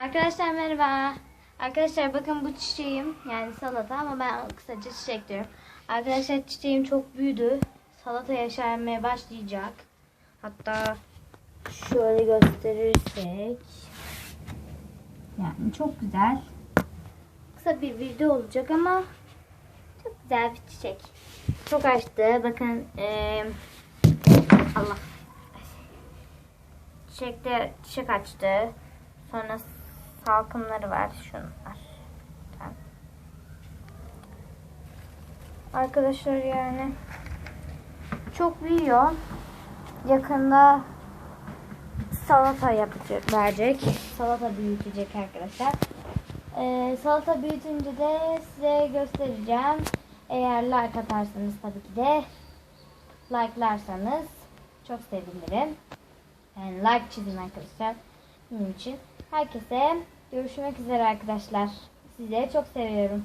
Arkadaşlar merhaba. Arkadaşlar bakın bu çiçeğim yani salata ama ben kısaca çiçek diyorum. Arkadaşlar çiçeğim çok büyüdü. Salata yaşarmaya başlayacak. Hatta şöyle gösterirsek yani çok güzel. Kısa bir video olacak ama çok güzel bir çiçek. Çok açtı. Bakın eee, Allah. Çiçekte çiçek açtı. Sonra salkımları var. Şunlar. Arkadaşlar yani çok büyüyor. Yakında salata yapacak, verecek. Salata büyütecek arkadaşlar. Ee, salata büyütünce de size göstereceğim. Eğer like atarsanız tabii ki de like'larsanız çok sevinirim. Yani like çizin arkadaşlar. Benim için. Herkese görüşmek üzere arkadaşlar. Sizleri çok seviyorum.